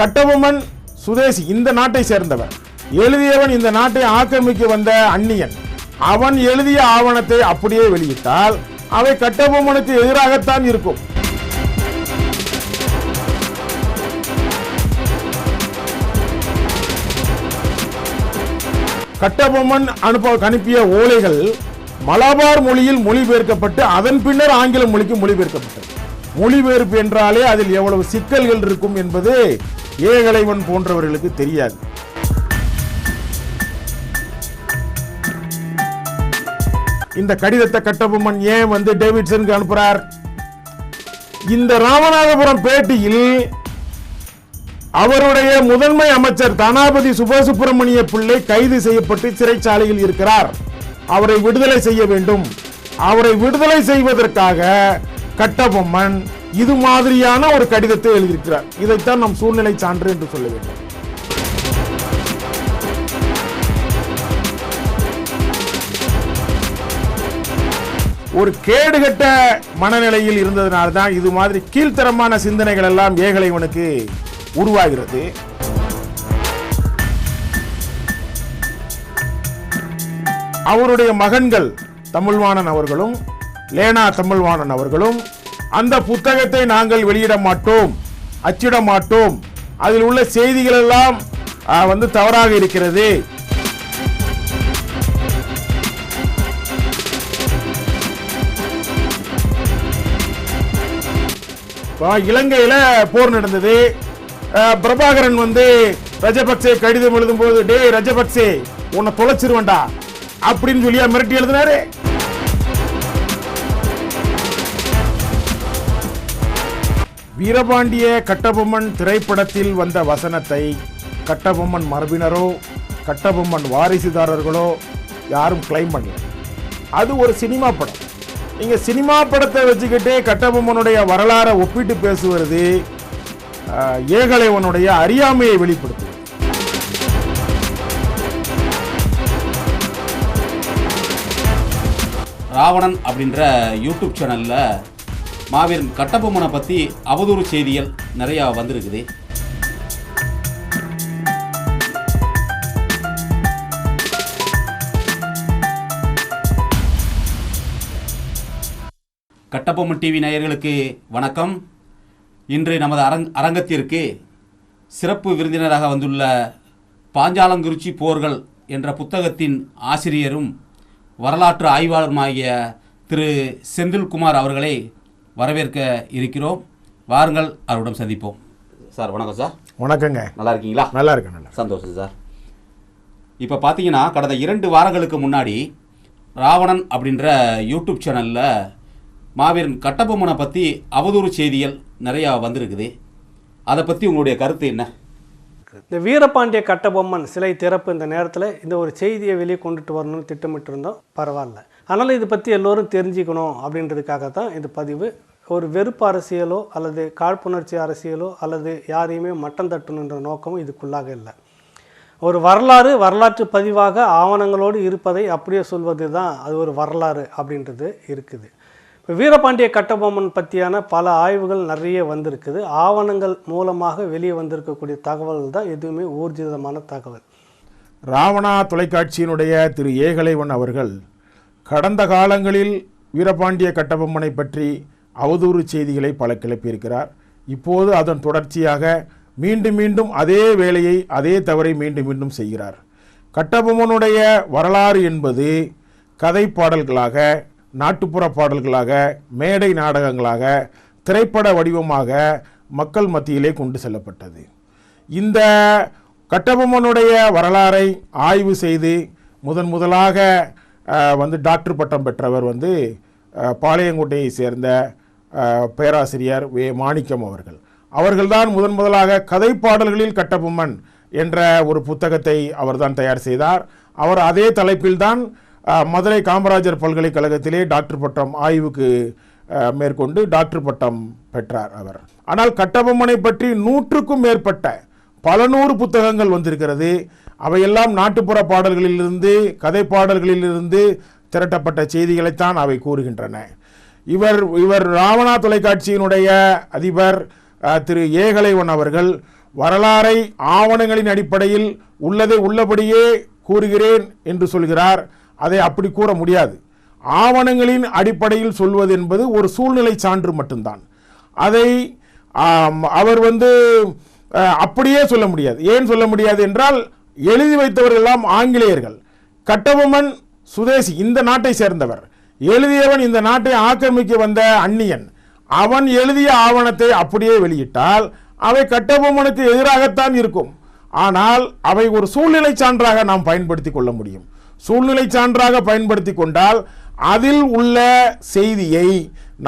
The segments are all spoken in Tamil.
கட்டபொம்மன் சுதேசி இந்த நாட்டை சேர்ந்தவன் எழுதியவன் இந்த நாட்டை ஆக்கிரமிக்க வந்த அந்நியன். அவன் எழுதிய ஆவணத்தை அப்படியே வெளியிட்டால் அவை கட்டபொம்மனுக்கு எதிராகத்தான் இருக்கும். கட்டபொம்மன் அனுப்ப அனுப்பிய ஓலைகள் மலபார் மொழியில் மொழிபெயர்க்கப்பட்டு அதன் பின்னர் ஆங்கில மொழிக்கு மொழிபெயர்க்கப்பட்டது. மொழிபெயர்ப்பு என்றாலே அதில் எவ்வளவு சிக்கல்கள் இருக்கும் என்பது ஏகலைவன் போன்றவர்களுக்கு தெரியாது. இந்த கடிதத்தை கட்டபொம்மன் ஏன் வந்து டேவிட்சனுக்கு அனுப்புறார்? இந்த ராமநாதபுரம் பேட்டியில் அவருடைய முதன்மை அமைச்சர் தனாபதி சுபசுப்பிரமணிய பிள்ளை கைது செய்யப்பட்டு சிறைச்சாலையில் இருக்கிறார். அவரை விடுதலை செய்ய வேண்டும். அவரை விடுதலை செய்வதற்காக கட்டபொம்மன் இது மாதிரியான ஒரு கடிதத்தை எழுதியிருக்கிறார். இதைத்தான் நம் சூழ்நிலை சான்று என்று சொல்ல வேண்டும். ஒரு கேடுகட்ட மனநிலையில் இருந்ததுனால தான் இது மாதிரி கீழ்த்தரமான சிந்தனைகள் எல்லாம் ஏகலைவனுக்கு உருவாகிறது. அவருடைய மகன்கள் தமிழ்வாணன் அவர்களும் லேனா தமிழ்வாணன் அவர்களும் அந்த புத்தகத்தை நாங்கள் வெளியிட மாட்டோம் அச்சிட மாட்டோம். அதில் உள்ள செய்திகள் எல்லாம் வந்து தவறாக இருக்கிறது. இலங்கையில் போர் நடந்தது. பிரபாகரன் வந்து ரஜபக்சே கடிதம் எழுதும் போது டேய் ரஜபக்சே உன்னை தொலைச்சிருவேன்டா அப்படின்னு சொல்லியா மிரட்டி எழுதினாரு. வீரபாண்டிய கட்டபொம்மன் திரைப்படத்தில் வந்த வசனத்தை கட்டபொம்மன் மரபினரோ கட்டபொம்மன் வாரிசுதாரர்களோ யாரும் கிளைம் பண்ணல. அது ஒரு சினிமா படம். நீங்கள் சினிமா படத்தை வச்சுக்கிட்டே கட்டபொம்மனுடைய வரலாறை ஒப்பிட்டு பேசுவது ஏகலைவனுடைய அறியாமையை வெளிப்படுத்துது. ராவணன் அப்படின்ற யூடியூப் சேனலில் மாவீரன் கட்டபொம்மனை பற்றி அவதூறு செய்திகள் நிறையா வந்திருக்குது. கட்டபொம்மன் டிவி நேயர்களுக்கு வணக்கம். இன்று நமது அரங் அரங்கத்திற்கு சிறப்பு விருந்தினராக வந்துள்ள பாஞ்சாலங்குறிச்சி போர்கள் என்ற புத்தகத்தின் ஆசிரியரும் வரலாற்று ஆய்வாளருமாகிய திரு செந்தில்குமார் அவர்களை வரவேற்க இருக்கிறோம். வாருங்கள் அவரிடம் சந்திப்போம். சார் வணக்கம் சார். வணக்கங்க. நல்லா இருக்கீங்களா நல்லா. இருக்கு நல்லா சந்தோஷம் சார். இப்போ பார்த்தீங்கன்னா கடந்த இரண்டு வாரங்களுக்கு முன்னாடி ராவணன் அப்படின்ற யூடியூப் சேனலில் மாவீரன் கட்டபொம்மனை பற்றி அவதூறு செய்திகள் நிறையா வந்திருக்குது. அதை பற்றி உங்களுடைய கருத்து என்ன? இந்த வீரபாண்டிய கட்டபொம்மன் சிலை திறப்பு இந்த நேரத்தில் இந்த ஒரு செய்தியை வெளியே கொண்டுட்டு வரணும்னு திட்டமிட்டு இருந்தோம் பரவாயில்ல. அதனால் இதை பற்றி எல்லோரும் தெரிஞ்சுக்கணும் அப்படின்றதுக்காக தான் இந்த பதிவு ஒரு வெறுப்பு அரசியலோ அல்லது காழ்ப்புணர்ச்சி அரசியலோ அல்லது யாரையுமே மட்டம் தட்டணுன்ற நோக்கமும் இதுக்குள்ளாக இல்லை. ஒரு வரலாறு வரலாற்று பதிவாக ஆவணங்களோடு இருப்பதை அப்படியே சொல்வது தான் அது ஒரு வரலாறு அப்படின்றது இருக்குது. இப்போ வீரபாண்டிய கட்டபொம்மன் பற்றியான பல ஆய்வுகள் நிறைய வந்திருக்குது. ஆவணங்கள் மூலமாக வெளியே வந்திருக்கக்கூடிய தகவல்கள் தான் எதுவுமே ஊர்ஜிதமான தகவல். ராவணா தொலைக்காட்சியினுடைய திரு ஏகலைவன் அவர்கள் கடந்த காலங்களில் வீரபாண்டிய கட்டபொம்மனை பற்றி அவதூறு செய்திகளை பல கிளப்பியிருக்கிறார். இப்போது அதன் தொடர்ச்சியாக மீண்டும் மீண்டும் அதே வேலையை அதே தவறை மீண்டும் மீண்டும் செய்கிறார். கட்டபொம்மனுடைய வரலாறு என்பது கதை பாடல்களாக நாட்டுப்புற பாடல்களாக மேடை நாடகங்களாக திரைப்பட வடிவமாக மக்கள் மத்தியிலே கொண்டு செல்லப்பட்டது. இந்த கட்டபொம்மனுடைய வரலாறை ஆய்வு செய்து முதன் முதலாக வந்து டாக்டர் பட்டம் பெற்றவர் வந்து பாளையங்கோட்டையை சேர்ந்த பேராசிரியர் வே மாணிக்கம் அவர்கள். அவர்கள்தான் முதன் முதலாக கதை பாடல்களில் கட்டபொம்மன் என்ற ஒரு புத்தகத்தை அவர்தான் தயார் செய்தார். அவர் அதே தலைப்பில்தான் மதுரை காமராஜர் பல்கலைக்கழகத்திலே டாக்டர் பட்டம் ஆய்வுக்கு மேற்கொண்டு டாக்டர் பட்டம் பெற்றார் அவர். ஆனால் கட்டபொம்மனை பற்றி நூற்றுக்கும் மேற்பட்ட பல நூறு புத்தகங்கள் வந்திருக்கிறது. அவையெல்லாம் நாட்டுப்புற பாடல்களிலிருந்து கதை பாடல்களிலிருந்து திரட்டப்பட்ட செய்திகளைத்தான் அவை கூறுகின்றன. இவர் இவர் ராவணா தொலைக்காட்சியினுடைய அதிபர் திரு ஏகலைவன் அவர்கள் வரலாறை ஆவணங்களின் அடிப்படையில் உள்ளதை உள்ளபடியே கூறுகிறேன் என்று சொல்கிறார். அதை அப்படி கூற முடியாது. ஆவணங்களின் அடிப்படையில் சொல்வது என்பது ஒரு சூழ்நிலை சான்று மட்டும்தான். அதை அவர் வந்து அப்படியே சொல்ல முடியாது. ஏன் சொல்ல முடியாது என்றால் எழுதி வைத்தவர்கள் எல்லாம் ஆங்கிலேயர்கள். கட்டபொம்மன் சுதேசி இந்த நாட்டை சேர்ந்தவர். எழுதியவன் இந்த நாட்டை ஆக்கிரமிக்க வந்த அந்நியன். அவன் எழுதிய ஆவணத்தை அப்படியே வெளியிட்டால் அவை கட்டபொம்மனுக்கு எதிராகத்தான் இருக்கும். ஆனால் அவை ஒரு சூழ்நிலை சான்றாக நாம் பயன்படுத்தி கொள்ள முடியும். சூழ்நிலை சான்றாக பயன்படுத்தி கொண்டால் அதில் உள்ள செய்தியை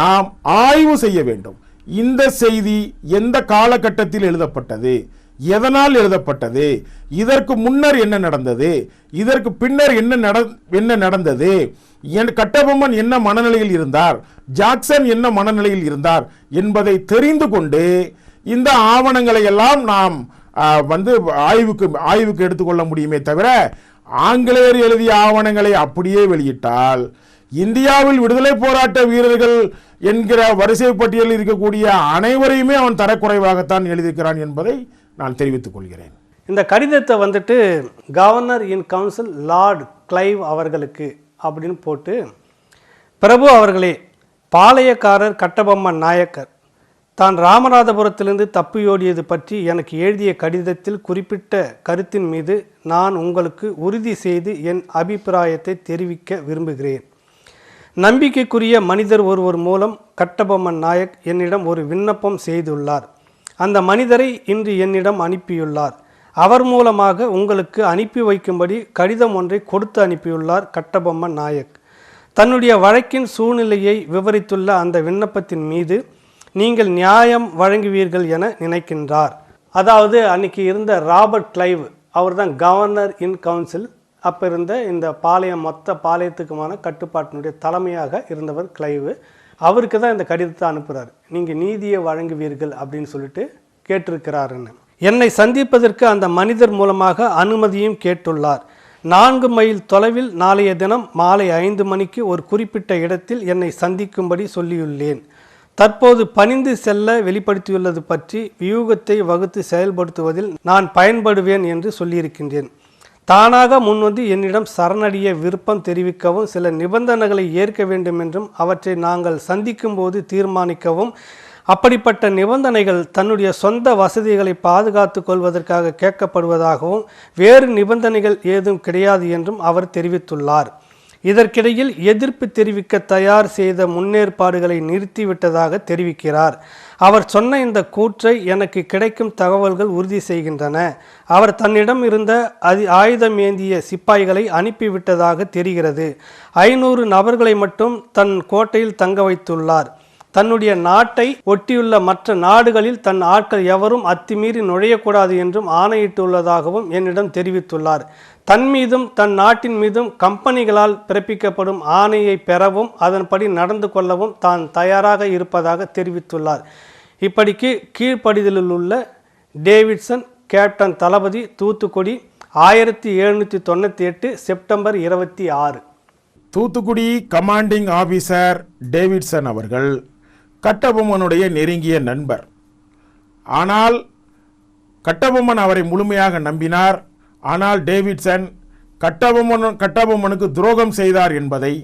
நாம் ஆய்வு செய்ய வேண்டும். இந்த செய்தி எந்த காலகட்டத்தில் எழுதப்பட்டது? எதனால் எழுதப்பட்டது? இதற்கு முன்னர் என்ன நடந்தது? இதற்கு பின்னர் என்ன நட என்ன நடந்தது? என் கட்டபொம்மன் என்ன மனநிலையில் இருந்தார்? ஜாக்சன் என்ன மனநிலையில் இருந்தார் என்பதை தெரிந்து கொண்டு இந்த ஆவணங்களை எல்லாம் நாம் வந்து ஆய்வுக்கு ஆய்வுக்கு எடுத்துக்கொள்ள முடியுமே தவிர ஆங்கிலேயர் எழுதிய ஆவணங்களை அப்படியே வெளியிட்டால் இந்தியாவில் விடுதலை போராட்ட வீரர்கள் என்கிற வரிசை பட்டியலில் இருக்கக்கூடிய அனைவரையுமே அவன் தரக்குறைவாகத்தான் எழுதியிருக்கிறான் என்பதை நான் தெரிவித்துக் கொள்கிறேன். இந்த கடிதத்தை வந்துட்டு governor in council Lord Clive அவர்களுக்கு அப்படின்னு போட்டு பிரபு அவர்களே பாளையக்காரர் கட்டபொம்மன் நாயக்கர் தான் ராமநாதபுரத்திலிருந்து தப்பியோடியது பற்றி எனக்கு எழுதிய கடிதத்தில் குறிப்பிட்ட கருத்தின் மீது நான் உங்களுக்கு உறுதி செய்து என் அபிப்பிராயத்தை தெரிவிக்க விரும்புகிறேன். நம்பிக்கைக்குரிய மனிதர் ஒருவர் மூலம் கட்டபொம்மன் நாயக் என்னிடம் ஒரு விண்ணப்பம் செய்துள்ளார். அந்த மனிதரை இன்று என்னிடம் அனுப்பியுள்ளார். அவர் மூலமாக உங்களுக்கு அனுப்பி வைக்கும்படி கடிதம் ஒன்றை கொடுத்து அனுப்பியுள்ளார் கட்டபொம்மன் நாயக். தன்னுடைய வழக்கின் சூழ்நிலையை விவரித்துள்ள அந்த விண்ணப்பத்தின் மீது நீங்கள் நியாயம் வழங்குவீர்கள் என நினைக்கின்றார். அதாவது அன்னைக்கு இருந்த ராபர்ட் கிளைவ் அவர்தான் கவர்னர் இன் கவுன்சில் அப்போ இருந்த இந்த பாளையம் மொத்த பாளையத்துக்குமான கட்டுப்பாட்டினுடைய தலைமையாக இருந்தவர் கிளைவு. அவருக்கு தான் இந்த கடிதத்தை அனுப்புகிறார் நீங்கள் நீதியை வழங்குவீர்கள் அப்படின்னு சொல்லிட்டு கேட்டிருக்கிறாருன்னு. என்னை சந்திப்பதற்கு அந்த மனிதர் மூலமாக அனுமதியும் கேட்டுள்ளார். நான்கு மைல் தொலைவில் நாளைய தினம் மாலை ஐந்து மணிக்கு ஒரு குறிப்பிட்ட இடத்தில் என்னை சந்திக்கும்படி சொல்லியுள்ளேன். தற்போது பணிந்து செல்ல வெளிப்படுத்தியுள்ளது பற்றி வியூகத்தை வகுத்து செயல்படுத்துவதில் நான் பயன்படுவேன் என்று சொல்லியிருக்கின்றேன். தானாக முன்வந்து என்னிடம் சரணடைய விருப்பம் தெரிவிக்கவும் சில நிபந்தனைகளை ஏற்க வேண்டும் என்றும் அவற்றை நாங்கள் சந்திக்கும்போது தீர்மானிக்கவும் அப்படிப்பட்ட நிபந்தனைகள் தன்னுடைய சொந்த வசதிகளை பாதுகாத்து கொள்வதற்காக கேட்கப்படுவதாகவும் வேறு நிபந்தனைகள் ஏதும் கிடையாது என்றும் அவர் தெரிவித்துள்ளார். இதற்கிடையில் எதிர்ப்பு தெரிவிக்க தயார் செய்த முன்னேற்பாடுகளை நிறுத்திவிட்டதாக தெரிவிக்கிறார். அவர் சொன்ன இந்த கூற்றை எனக்கு கிடைக்கும் தகவல்கள் உறுதி செய்கின்றன. அவர் தன்னிடம் இருந்த அதி ஆயுதம் ஏந்திய சிப்பாய்களை அனுப்பிவிட்டதாக தெரிகிறது. ஐநூறு நபர்களை மட்டும் தன் கோட்டையில் தங்க வைத்துள்ளார். தன்னுடைய நாட்டை ஒட்டியுள்ள மற்ற நாடுகளில் தன் ஆட்கள் எவரும் அத்துமீறி நுழையக்கூடாது என்றும் ஆணையிட்டுள்ளதாகவும் என்னிடம் தெரிவித்துள்ளார். தன் மீதும் தன் நாட்டின் மீதும் கம்பெனிகளால் பிறப்பிக்கப்படும் ஆணையை பெறவும் அதன்படி நடந்து கொள்ளவும் தான் தயாராக இருப்பதாக தெரிவித்துள்ளார். இப்படிக்கு கீழ்ப்படிதலில் உள்ள டேவிட்சன் கேப்டன் தளபதி தூத்துக்குடி ஆயிரத்தி எழுநூற்றி தொண்ணூற்றி எட்டு செப்டம்பர் இருபத்தி ஆறு. தூத்துக்குடி கமாண்டிங் ஆபீசர் டேவிட்சன் அவர்கள் கட்டபொம்மனுடைய நெருங்கிய நண்பர். ஆனால் கட்டபொம்மன் அவரை முழுமையாக நம்பினார். ஆனால் டேவிட்சன் கட்டபொம்மன் கட்டபொம்மனுக்கு துரோகம் செய்தார் என்பதை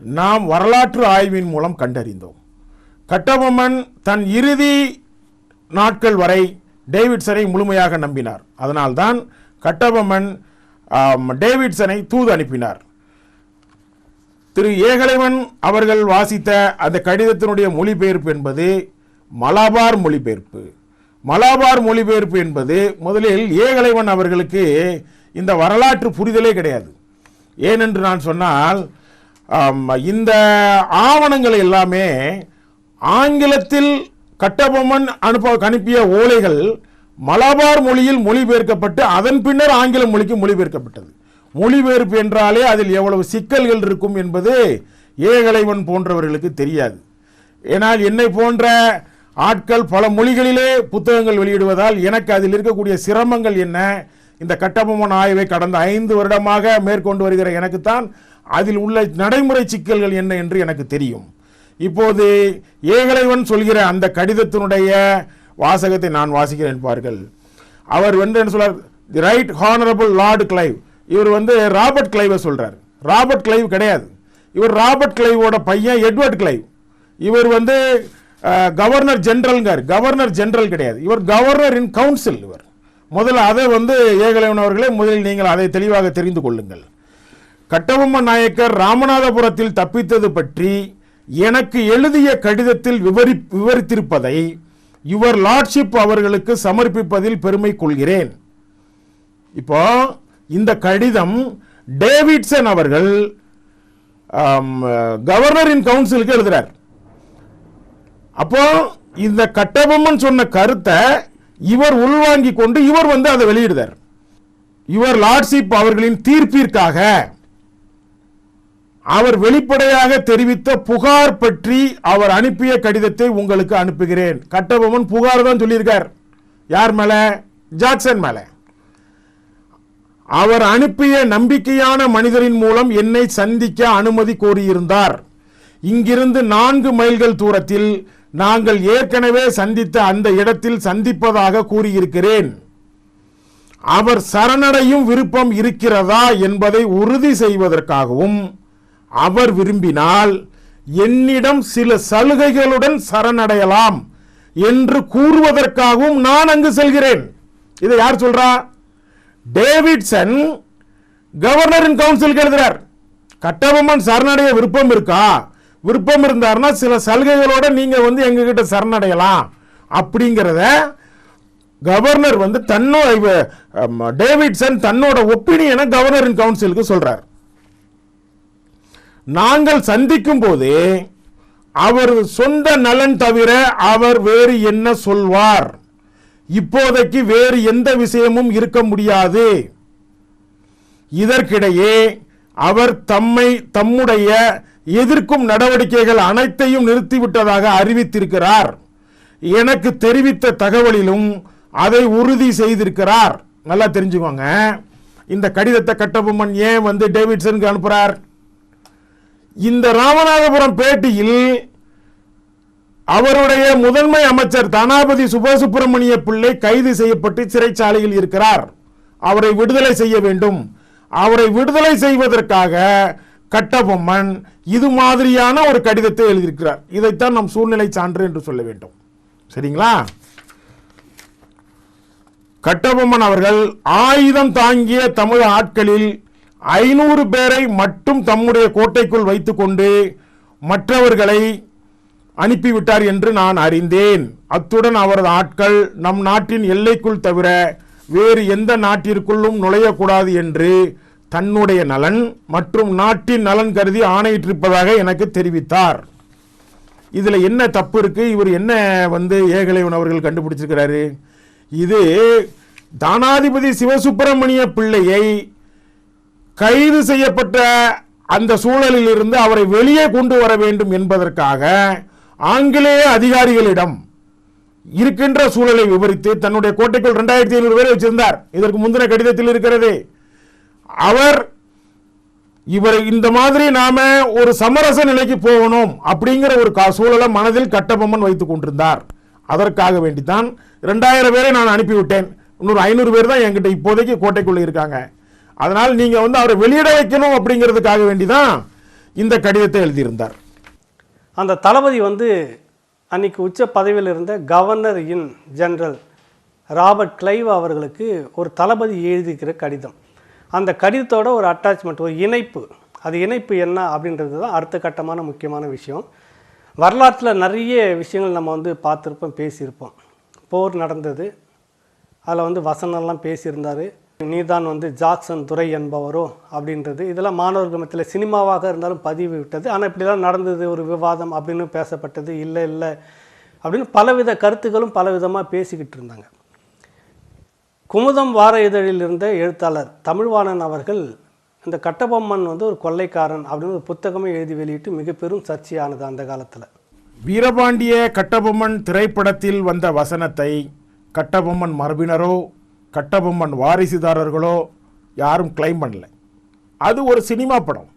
நாம் வரலாற்று ஆய்வின் மூலம் கண்டறிந்தோம். கட்டபொம்மன் தன் இறுதி நாட்கள் வரை டேவிட்சனை முழுமையாக நம்பினார். அதனால்தான் கட்டபொம்மன் டேவிட்சனை தூது அனுப்பினார். திரு ஏகலைவன் அவர்கள் வாசித்த அந்த கடிதத்தினுடைய மொழிபெயர்ப்பு என்பது மலாபார் மொழிபெயர்ப்பு. மலாபார் மொழிபெயர்ப்பு என்பது முதலில் ஏகலைவன் அவர்களுக்கு இந்த வரலாற்று புரிதலே கிடையாது. ஏனென்று நான் சொன்னால் இந்த ஆவணங்கள் எல்லாமே ஆங்கிலத்தில் கட்டபொம்மன் அனுப்ப அனுப்பிய ஓலைகள் மலபார் மொழியில் மொழிபெயர்க்கப்பட்டு அதன் பின்னர் ஆங்கில மொழிக்கு மொழிபெயர்க்கப்பட்டது. மொழிபெயர்ப்பு என்றாலே அதில் எவ்வளவு சிக்கல்கள் இருக்கும் என்பது ஏகலைவன் போன்றவர்களுக்கு தெரியாது. ஏனால் என்னை போன்ற ஆட்கள் பல மொழிகளிலே புத்தகங்கள் வெளியிடுவதால் எனக்கு அதில் இருக்கக்கூடிய சிரமங்கள் என்ன? இந்த கட்டபொம்மன் ஆய்வை கடந்த ஐந்து வருடமாக மேற்கொண்டு வருகிற எனக்குத்தான் அதில் உள்ள நடைமுறை சிக்கல்கள் என்ன என்று எனக்கு தெரியும். இப்போது ஏகலைவன் சொல்கிற அந்த கடிதத்தினுடைய வாசகத்தை நான் வாசிக்கிறேன் பார்கள் அவர் வந்து என்ன சொல்றார்? The right honourable Lord Clive இவர் வந்து ராபர்ட் கிளைவை சொல்கிறார் ராபர்ட் கிளைவ் கிடையாது. இவர் ராபர்ட் கிளைவோட பையன் எட்வர்ட் கிளைவ். இவர் வந்து கவர்னர் ஜென்ரலுங்கார். கவர்னர் ஜென்ரல் கிடையாது. இவர் கவர்னர் இன் கவுன்சில் இவர். முதல்ல அதை வந்து ஏகலைவன் அவர்களே முதலில் நீங்கள் அதை தெளிவாக தெரிந்து கொள்ளுங்கள். கட்டபொம்ம நாயக்கர் ராமநாதபுரத்தில் தப்பித்தது பற்றி எனக்கு எழுதிய கடிதத்தில் விவரி விவரித்திருப்பதை யுவர் லார்ட்ஷிப் அவர்களுக்கு சமர்ப்பிப்பதில் பெருமை கொள்கிறேன். இப்போ இந்த கடிதம் டேவிட்சன் அவர்கள் கவர்னரின் கவுன்சிலுக்கு எழுதுறார். அப்போ இந்த கட்டபொம்மன் சொன்ன கருத்தை இவர் உள்வாங்கி கொண்டு இவர் வந்து அதை வெளியிடுதார். இவர் லார்ட்ஷிப் அவர்களின் தீர்ப்பிற்காக அவர் வெளிப்படையாக தெரிவித்த புகார் பற்றி அவர் அனுப்பிய கடிதத்தை உங்களுக்கு அனுப்புகிறேன். கட்டபொம்மன் புகார் தான் சொல்லியிருக்கார். யார் மேல? ஜாக்சன் மேலே. அவர் அனுப்பிய நம்பிக்கையான மனிதரின் மூலம் என்னை சந்திக்க அனுமதி கோரியிருந்தார். இங்கிருந்து நான்கு மைல்கள் தூரத்தில் நாங்கள் ஏற்கனவே சந்தித்த அந்த இடத்தில் சந்திப்பதாக கூறியிருக்கிறேன். அவர் சரணடையும் விருப்பம் இருக்கிறதா என்பதை உறுதி செய்வதற்காகவும் அவர் விரும்பினால் என்னிடம் சில சலுகைகளுடன் சரணடையலாம் என்று கூறுவதற்காகவும் நான் அங்கு செல்கிறேன். இதை யார் சொல்றா? டேவிட்சன் கவர்னரின் கவுன்சிலுக்கு எழுதுறார் கட்டபொம்மன் சரணடைய விருப்பம் இருக்கா? விருப்பம் இருந்தாருன்னா சில சலுகைகளோட நீங்க வந்து எங்ககிட்ட சரணடையலாம். அப்படிங்கிறத கவர்னர் வந்து தன்னோட டேவிட்சன் தன்னோட ஒப்பீனியனை கவர்னரின் கவுன்சிலுக்கு சொல்றார். நாங்கள் சந்திக்கும் போது அவர் சொந்த நலன் தவிர அவர் வேறு என்ன சொல்வார்? இப்போதைக்கு வேறு எந்த விஷயமும் இருக்க முடியாது. இதற்கிடையே அவர் தம்மை தம்முடைய எதிர்க்கும் நடவடிக்கைகள் அனைத்தையும் நிறுத்திவிட்டதாக அறிவித்திருக்கிறார். எனக்கு தெரிவித்த தகவலிலும் அதை உறுதி செய்திருக்கிறார். நல்லா தெரிஞ்சுக்கோங்க. இந்த கடிதத்தை கட்டபொம்மன் ஏன் வந்து டேவிட்சனுக்கு அனுப்புகிறார் இந்த ராமநாதபுரம் பேட்டியில் அவருடைய முதன்மை அமைச்சர் தனாபதி சுபசுப்பிரமணிய பிள்ளை கைது செய்யப்பட்டு சிறைச்சாலையில் இருக்கிறார். அவரை விடுதலை செய்ய வேண்டும். அவரை விடுதலை செய்வதற்காக கட்டபொம்மன் இது மாதிரியான ஒரு கடிதத்தை எழுதியிருக்கிறார். இதைத்தான் நம் சூழ்நிலை சான்று என்று சொல்ல வேண்டும். சரிங்களா? கட்டபொம்மன் அவர்கள் ஆயுதம் தாங்கிய தமிழ் ஆட்களில் ஐநூறு பேரை மட்டும் தம்முடைய கோட்டைக்குள் வைத்துக்கொண்டு மற்றவர்களை அனுப்பிவிட்டார் என்று நான் அறிந்தேன். அத்துடன் அவரது ஆட்கள் நம் நாட்டின் எல்லைக்குள் தவிர வேறு எந்த நாட்டிற்குள்ளும் நுழையக்கூடாது என்று தன்னுடைய நலன் மற்றும் நாட்டின் நலன் கருதி ஆணையிட்டிருப்பதாக எனக்கு தெரிவித்தார். இதில் என்ன தப்பு இருக்குது இவர் என்ன வந்து ஏகலைவன் அவர்கள் கண்டுபிடிச்சிருக்கிறாரு? இது தானாதிபதி சிவசுப்பிரமணிய பிள்ளையை கைது செய்யப்பட்ட அந்த சூழலில் இருந்து அவரை வெளியே கொண்டு வர வேண்டும் என்பதற்காக ஆங்கிலேய அதிகாரிகளிடம் இருக்கின்ற சூழலை விவரித்து தன்னுடைய கோட்டைக்குள் ரெண்டாயிரத்தி ஐநூறு பேரை வச்சிருந்தார். இதற்கு முந்தின கடிதத்தில் இருக்கிறது. அவர் இவர் இந்த மாதிரி நாம ஒரு சமரச நிலைக்கு போகணும் அப்படிங்கிற ஒரு கா- சூழலை மனதில் கட்டபொம்மன் வைத்துக் கொண்டிருந்தார். அதற்காக வேண்டித்தான் ரெண்டாயிரம் பேரை நான் அனுப்பிவிட்டேன். இன்னொரு ஐநூறு பேர் தான் என்கிட்ட இப்போதைக்கு கோட்டைக்குள்ள இருக்காங்க. அதனால் நீங்க வந்து அவரை வெளியிட வைக்கணும் அப்படிங்கிறதுக்காக வேண்டிதான் இந்த கடிதத்தை எழுதியிருந்தார். அந்த தளபதி வந்து அன்னைக்கு உச்ச பதவியில் இருந்த governor in general Robert Clive அவர்களுக்கு ஒரு தளபதி எழுதிக்கிற கடிதம். அந்த கடிதத்தோட ஒரு அட்டாச்மெண்ட் ஒரு இணைப்பு. அது இணைப்பு என்ன அப்படின்றது தான் அடுத்த கட்டமான முக்கியமான விஷயம். வரலாற்றில் நிறைய விஷயங்கள் நம்ம வந்து பார்த்துருப்போம் பேசியிருப்போம். போர் நடந்தது. அதில் வந்து வசனம்லாம் பேசியிருந்தார். நீதான் வந்து ஜாக்சன் துரை என்பவரோ அப்படின்றது. இதெல்லாம் மாணவர்கள் மத்தியில் சினிமாவாக இருந்தாலும் பதிவு விட்டது ஆனால் இப்படிலாம் நடந்தது ஒரு விவாதம் அப்படின்னு பேசப்பட்டது இல்லை இல்லை அப்படின்னு பலவித கருத்துக்களும் பலவிதமாக பேசிக்கிட்டு இருந்தாங்க. குமுதம் வார இதழில் இருந்த எழுத்தாளர் தமிழ்வாணன் அவர்கள் இந்த கட்டபொம்மன் வந்து ஒரு கொள்ளைக்காரன் அப்படின்னு ஒரு புத்தகமே எழுதி வெளியிட்டு மிக பெரும் சர்ச்சையானது அந்த காலத்தில். வீரபாண்டிய கட்டபொம்மன் திரைப்படத்தில் வந்த வசனத்தை கட்டபொம்மன் மரபினரோ கட்டபொம்மன் வாரிசுதாரர்களோ யாரும் கிளைம் பண்ணல. அது ஒரு சினிமா படம்.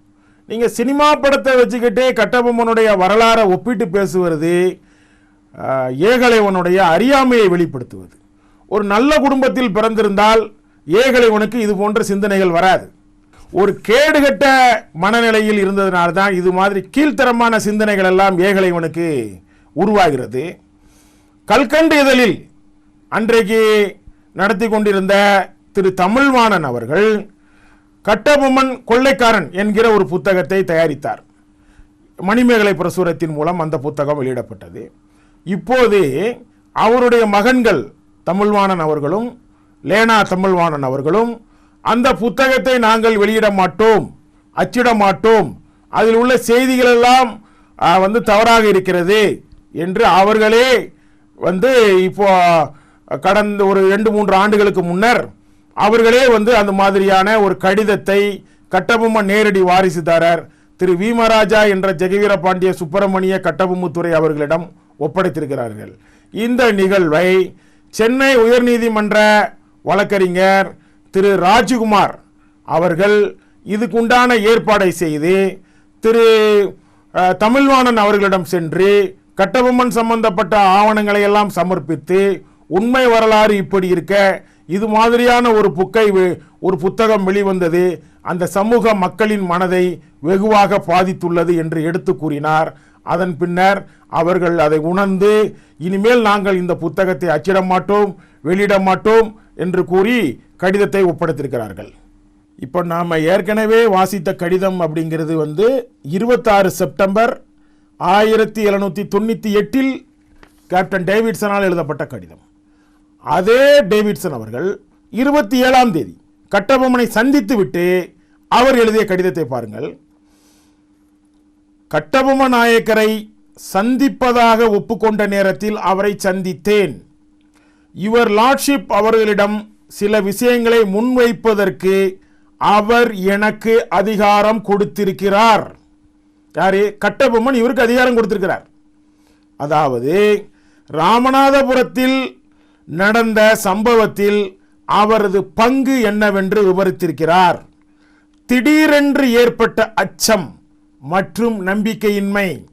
நீங்கள் சினிமா படத்தை வச்சுக்கிட்டே கட்டபொம்மனுடைய வரலாறை ஒப்பிட்டு பேசுவது ஏகலைவனுடைய அறியாமையை வெளிப்படுத்துவது. ஒரு நல்ல குடும்பத்தில் பிறந்திருந்தால் ஏகலைவனுக்கு இது போன்ற சிந்தனைகள் வராது. ஒரு கேடுகட்ட மனநிலையில் இருந்ததுனால தான் இது மாதிரி கீழ்த்தரமான சிந்தனைகள் எல்லாம் ஏகலைவனுக்கு உருவாகிறது. கல்கண்டு இதழில் அன்றைக்கு நடத்தி கொண்டிருந்த திரு தமிழ்வாணன் அவர்கள் கட்டபொம்மன் கொள்ளைக்காரன் என்கிற ஒரு புத்தகத்தை தயாரித்தார். மணிமேகலை பிரசுரத்தின் மூலம் அந்த புத்தகம் வெளியிடப்பட்டது. இப்போது அவருடைய மகன்கள் தமிழ்வாணன் அவர்களும் லேனா தமிழ்வாணன் அவர்களும் அந்த புத்தகத்தை நாங்கள் வெளியிட மாட்டோம் அச்சிட மாட்டோம் அதில் உள்ள செய்திகள் எல்லாம் வந்து தவறாக இருக்கிறது என்று அவர்களே வந்து இப்போ கடந்த ஒரு ரெண்டு மூன்று ஆண்டுகளுக்கு முன்னர் அவர்களே வந்து அந்த மாதிரியான ஒரு கடிதத்தை கட்டபொம்மன் நேரடி வாரிசுதாரர் திரு வீமராஜா என்ற ஜெகவீர பாண்டிய சுப்பிரமணிய கட்டபொம்முத்துறை அவர்களிடம் ஒப்படைத்திருக்கிறார்கள். இந்த நிகழ்வை சென்னை உயர்நீதிமன்ற வழக்கறிஞர் திரு ராஜ்குமார் அவர்கள் இதுக்குண்டான ஏற்பாடை செய்து திரு தமிழ்வாணன் அவர்களிடம் சென்று கட்டபொம்மன் சம்பந்தப்பட்ட ஆவணங்களை எல்லாம் சமர்ப்பித்து உண்மை வரலாறு இப்படி இருக்க. இது மாதிரியான ஒரு புக்கை ஒரு புத்தகம் வெளிவந்தது. அந்த சமூக மக்களின் மனதை வெகுவாக பாதித்துள்ளது என்று எடுத்து கூறினார். அதன் பின்னர் அவர்கள் அதை உணர்ந்து இனிமேல் நாங்கள் இந்த புத்தகத்தை அச்சிட மாட்டோம் வெளியிட மாட்டோம் என்று கூறி கடிதத்தை ஒப்படைத்திருக்கிறார்கள். இப்போ நாம் ஏற்கனவே வாசித்த கடிதம் அப்படிங்கிறது வந்து இருபத்தாறு செப்டம்பர் ஆயிரத்தி எழுநூற்றி தொண்ணூற்றி எட்டில் கேப்டன் டேவிட்சனால் எழுதப்பட்ட கடிதம். அதே டேவிட்சன் அவர்கள் இருபத்தி ஏழாம் தேதி கட்டபொம்மனை சந்தித்து விட்டு அவர் எழுதிய கடிதத்தை பாருங்கள். கட்டபொம்ம நாயக்கரை சந்திப்பதாக ஒப்புக்கொண்ட நேரத்தில் அவரை சந்தித்தேன். யுவர் லார்ட்ஷிப் அவர்களிடம் சில விஷயங்களை முன்வைப்பதற்கு அவர் எனக்கு அதிகாரம் கொடுத்திருக்கிறார். யாரு? கட்டபொம்மன் இவருக்கு அதிகாரம் கொடுத்திருக்கிறார். அதாவது ராமநாதபுரத்தில் நடந்த சம்பவத்தில் அவரது பங்கு என்னவென்று விவரித்திருக்கிறார். திடீரென்று ஏற்பட்ட அச்சம் மற்றும் நம்பிக்கையின்மை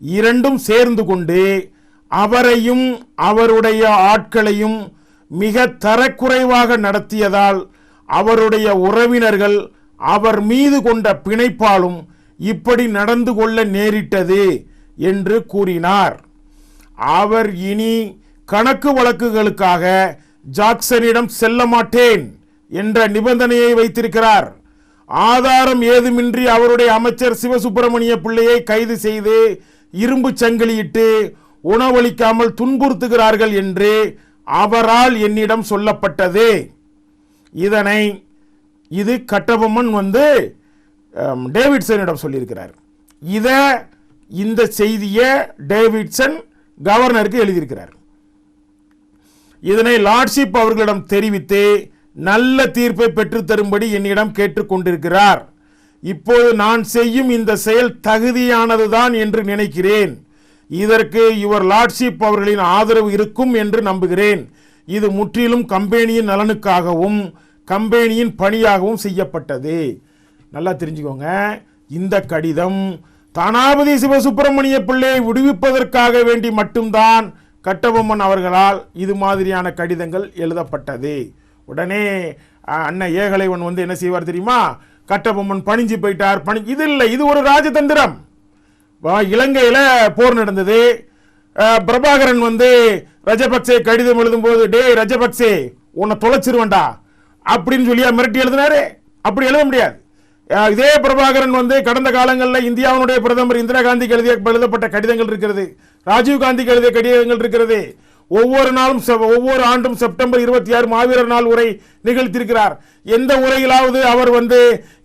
இரண்டும் சேர்ந்து கொண்டு அவரையும் அவருடைய ஆட்களையும் மிக தரக்குறைவாக நடத்தியதால் அவருடைய உறவினர்கள் அவர் மீது கொண்ட பிணைப்பாலும் இப்படி நடந்து கொள்ள நேரிட்டது என்று கூறினார். அவர் இனி கணக்கு வழக்குகளுக்காக ஜாக்சனிடம் செல்ல மாட்டேன் என்ற நிபந்தனையை வைத்திருக்கிறார். ஆதாரம் ஏதுமின்றி அவருடைய அமைச்சர் சிவசுப்பிரமணிய பிள்ளையை கைது செய்து இரும்பு சங்கிலியிட்டு உணவளிக்காமல் துன்புறுத்துகிறார்கள் என்று அவரால் என்னிடம் சொல்லப்பட்டது. இதனை இது கட்டபொம்மன் வந்து டேவிட்சனிடம் சொல்லியிருக்கிறார். இதை இந்த செய்தியை டேவிட்சன் கவர்னருக்கு எழுதியிருக்கிறார். இதனை லார்ட்ஷிப் அவர்களிடம் தெரிவித்து நல்ல தீர்ப்பை பெற்றுத்தரும்படி என்னிடம் கேட்டுக்கொண்டிருக்கிறார். இப்போது நான் செய்யும் இந்த செயல் தகுதியானதுதான் என்று நினைக்கிறேன். இதற்கு யுவர் லார்ட்ஷிப் அவர்களின் ஆதரவு இருக்கும் என்று நம்புகிறேன். இது முற்றிலும் கம்பெனியின் நலனுக்காகவும் கம்பெனியின் பணியாகவும் செய்யப்பட்டது. நல்லா தெரிஞ்சுக்கோங்க. இந்த கடிதம் தானாபதி சிவசுப்பிரமணிய பிள்ளையை விடுவிப்பதற்காக வேண்டி மட்டும்தான் கட்டபொம்மன் அவர்களால் இது மாதிரியான கடிதங்கள் எழுதப்பட்டது. உடனே அண்ணன் ஏகலைவன் வந்து என்ன செய்வார் தெரியுமா? கட்டபொம்மன் பணிஞ்சு போயிட்டார். பணி இது இல்லை இது ஒரு ராஜதந்திரம். வா- போர் நடந்தது. பிரபாகரன் வந்து ரஜபக்சே கடிதம் எழுதும்போது டேய் ரஜபக்சே உன்னை தொலைச்சிருவேன்டா. அப்படின்னு சொல்லியா மிரட்டி எழுதினாரு. அப்படி எழுத முடியாது. இதே பிரபாகரன் வந்து கடந்த காலங்களில் இந்தியாவினுடைய பிரதமர் இந்திரா காந்திக்கு எழுதிய எழுதப்பட்ட கடிதங்கள் இருக்கிறது. ராஜீவ் காந்திக்கு எழுதிய கடிதங்கள் இருக்கிறது. ஒவ்வொரு நாளும் ஒவ்வொரு ஆண்டும் செப்டம்பர் இருபத்தி ஆறு மாவீரர் நாள் உரை நிகழ்த்தியிருக்கிறார். எந்த உரையிலாவது அவர் வந்து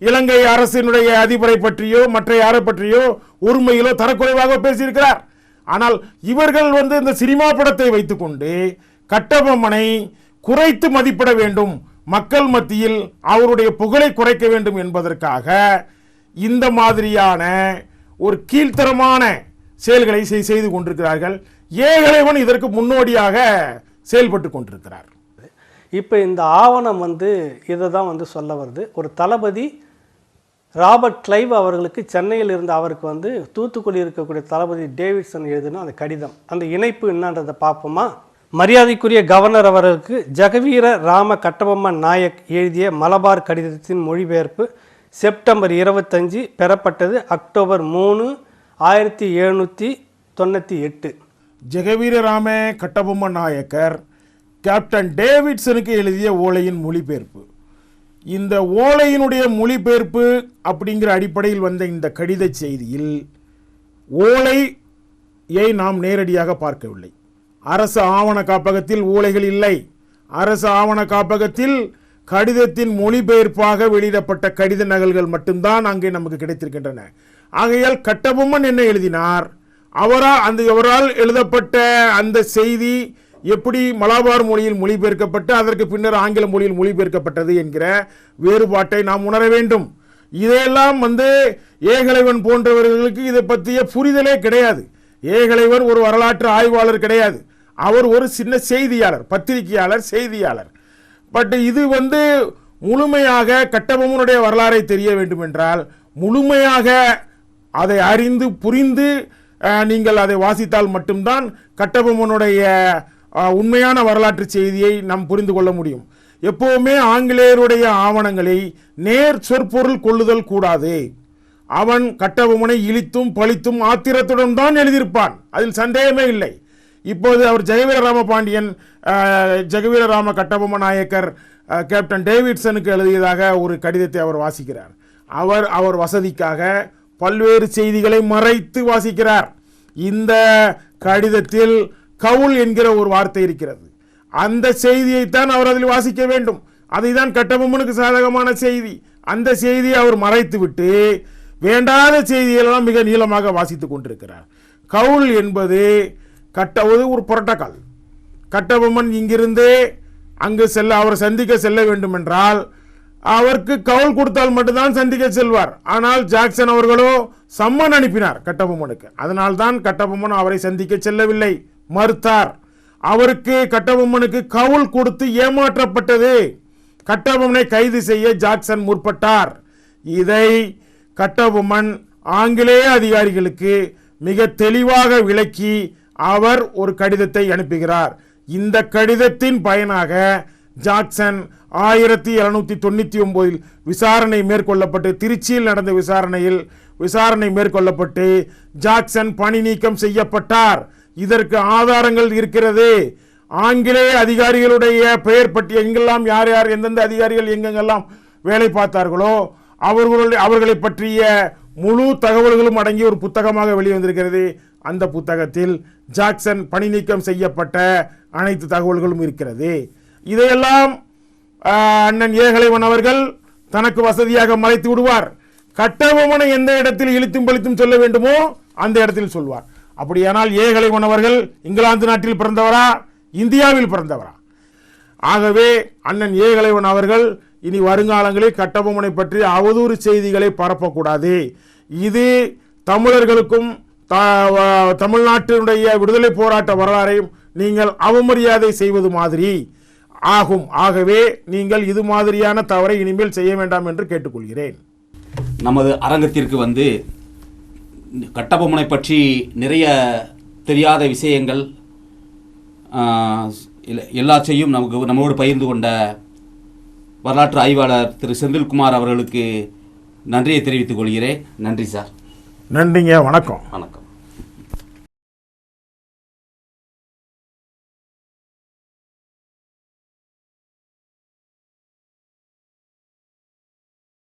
இலங்கை அரசினுடைய அதிபரை பற்றியோ மற்ற யாரை பற்றியோ உரிமையிலோ தரக்குறைவாக பேசியிருக்கிறார். ஆனால் இவர்கள் வந்து இந்த சினிமா படத்தை வைத்துக்கொண்டு கட்டபொம்மனை குறைத்து மதிப்பிட வேண்டும். மக்கள் மத்தியில் அவருடைய புகழை குறைக்க வேண்டும் என்பதற்காக இந்த மாதிரியான ஒரு கீழ்த்தரமான செயல்களை செய்- செய்து கொண்டிருக்கிறார்கள். ஏகலைவன் இதற்கு முன்னோடியாக செயல்பட்டு கொண்டிருக்கிறார். இப்போ இந்த ஆவணம் வந்து இதை தான் வந்து சொல்ல வருது. ஒரு தளபதி ராபர்ட் கிளைவ் அவர்களுக்கு சென்னையில் இருந்த அவருக்கு வந்து தூத்துக்குடி இருக்கக்கூடிய தளபதி டேவிட்சன் எழுதின அந்த கடிதம். அந்த இணைப்பு என்னன்றதை பார்ப்போமா? மரியாதைக்குரிய கவர்னர் அவர்களுக்கு ஜெகவீர ராம கட்டபொம்மன் நாயக் எழுதிய மலபார் கடிதத்தின் மொழிபெயர்ப்பு செப்டம்பர் இருபத்தஞ்சு பெறப்பட்டது அக்டோபர் மூணு ஆயிரத்தி எழுநூற்றி தொண்ணூற்றி எட்டு. ஜெகவீரராம கட்டபொம்ம நாயக்கர் கேப்டன் டேவிட்சனுக்கு எழுதிய ஓலையின் மொழிபெயர்ப்பு. இந்த ஓலையினுடைய மொழிபெயர்ப்பு அப்படிங்கிற அடிப்படையில் வந்த இந்த கடித செய்தியில் ஓலையை நாம் நேரடியாக பார்க்கவில்லை. அரசு ஆவண காப்பகத்தில் ஊழைகள் இல்லை. அரசு ஆவண காப்பகத்தில் கடிதத்தின் மொழிபெயர்ப்பாக வெளியிடப்பட்ட கடித நகல்கள் மட்டும்தான் அங்கே நமக்கு கிடைத்திருக்கின்றன. ஆகையால் கட்டபொம்மன் என்ன எழுதினார்? அவரா அந்த அவரால் எழுதப்பட்ட அந்த செய்தி எப்படி மலாபார் மொழியில் மொழிபெயர்க்கப்பட்டு அதற்கு பின்னர் ஆங்கில மொழியில் மொழிபெயர்க்கப்பட்டது என்கிற வேறுபாட்டை நாம் உணர வேண்டும். இதையெல்லாம் வந்து ஏகலைவன் போன்றவர்களுக்கு இதை பற்றிய புரிதலே கிடையாது. ஏகலைவன் ஒரு வரலாற்று ஆய்வாளர் கிடையாது. அவர் ஒரு சின்ன செய்தியாளர் பத்திரிகையாளர் செய்தியாளர். பட் இது வந்து முழுமையாக கட்டபொம்மனுடைய வரலாறை தெரிய வேண்டும் என்றால் முழுமையாக அதை அறிந்து புரிந்து நீங்கள் அதை வாசித்தால் மட்டும்தான் கட்டபொம்மனுடைய உண்மையான வரலாற்று செய்தியை நாம் புரிந்து கொள்ள முடியும். எப்போவுமே ஆங்கிலேயருடைய ஆவணங்களை நேர் சொற்பொருள் கொள்ளுதல் கூடாது. அவன் கட்டபொம்மனை இழித்தும் பழித்தும் ஆத்திரத்துடன் தான் எழுதியிருப்பான். அதில் சந்தேகமே இல்லை. இப்போது அவர் ஜெகவீர ராம பாண்டியன் ஜெகவீர ராம கட்டபொம்ம நாயக்கர் கேப்டன் டேவிட்சனுக்கு எழுதியதாக ஒரு கடிதத்தை அவர் வாசிக்கிறார். அவர் அவர் வசதிக்காக பல்வேறு செய்திகளை மறைத்து வாசிக்கிறார். இந்த கடிதத்தில் கவுல் என்கிற ஒரு வார்த்தை இருக்கிறது. அந்த செய்தியைத்தான் அவர் அதில் வாசிக்க வேண்டும். அதை தான் கட்டபொம்மனுக்கு சாதகமான செய்தி. அந்த செய்தியை அவர் மறைத்துவிட்டு வேண்டாத செய்திகளெல்லாம் மிக நீளமாக வாசித்துக் கொண்டிருக்கிறார். கவுல் என்பது கட்டவது ஒரு புரோட்டோகால் கட்டபொம்மன் இங்கிருந்து அங்கு செல்ல அவர் சந்திக்க செல்ல வேண்டும் என்றால் அவருக்கு கவுல் கொடுத்தால் மட்டும்தான் சந்திக்க செல்வார். ஆனால் ஜாக்சன் அவர்களோ சம்மன் அனுப்பினார் கட்டபொம்மனுக்கு. அதனால்தான் கட்டபொம்மன் அவரை சந்திக்க செல்லவில்லை. மறுத்தார். அவருக்கு கட்டபொம்மனுக்கு கவுல் கொடுத்து ஏமாற்றப்பட்டது. கட்டபொம்மனை கைது செய்ய ஜாக்சன் முற்பட்டார். இதை கட்டபொம்மன் ஆங்கிலேய அதிகாரிகளுக்கு மிக தெளிவாக விளக்கி அவர் ஒரு கடிதத்தை அனுப்புகிறார். இந்த கடிதத்தின் பயனாக ஜாக்சன் ஆயிரத்தி எழுநூத்தி தொண்ணூத்தி ஒன்பதில் விசாரணை மேற்கொள்ளப்பட்டு திருச்சியில் நடந்த விசாரணையில் விசாரணை மேற்கொள்ளப்பட்டு ஜாக்சன் பணி நீக்கம் செய்யப்பட்டார். இதற்கு ஆதாரங்கள் இருக்கிறது. ஆங்கிலேய அதிகாரிகளுடைய பெயர் பட்டியல் எங்கெல்லாம் யார் யார் எந்தெந்த அதிகாரிகள் எங்கெங்கெல்லாம் வேலை பார்த்தார்களோ அவர்களுடைய அவர்களை பற்றிய முழு தகவல்களும் அடங்கிய ஒரு புத்தகமாக வெளிவந்திருக்கிறது. அந்த புத்தகத்தில் ஜாக்சன் பணி நீக்கம் செய்யப்பட்ட அனைத்து தகவல்களும் இருக்கிறது. இதையெல்லாம் அண்ணன் ஏகலைவன் அவர்கள் தனக்கு வசதியாக மறைத்து விடுவார். கட்டபொம்மனை எந்த இடத்தில் இழுத்தும் பழித்தும் சொல்ல வேண்டுமோ அந்த இடத்தில் சொல்வார். அப்படியானால் ஏகலைவன் அவர்கள் இங்கிலாந்து நாட்டில் பிறந்தவரா இந்தியாவில் பிறந்தவரா? ஆகவே அண்ணன் ஏகலைவன் அவர்கள் இனி வருங்காலங்களில் கட்டபொம்மனை பற்றி அவதூறு செய்திகளை பரப்பக்கூடாது. இது தமிழர்களுக்கும் தமிழ்நாட்டினுடைய விடுதலை போராட்ட வரலாறையும் நீங்கள் அவமரியாதை செய்வது மாதிரி. ஆகும். ஆகவே நீங்கள் இது மாதிரியான தவறை இனிமேல் செய்ய வேண்டாம் என்று கேட்டுக்கொள்கிறேன். நமது அரங்கத்திற்கு வந்து கட்டபொம்மனை பற்றி நிறைய தெரியாத விஷயங்கள் ஆஹ், எல்லா- எல்லாத்தையும் நமக்கு நம்மோடு பகிர்ந்து கொண்ட வரலாற்று ஆய்வாளர் திரு செந்தில்குமார் அவர்களுக்கு நன்றியை தெரிவித்துக் கொள்கிறேன். நன்றி சார். நன்றிங்க. வணக்கம். வணக்கம்.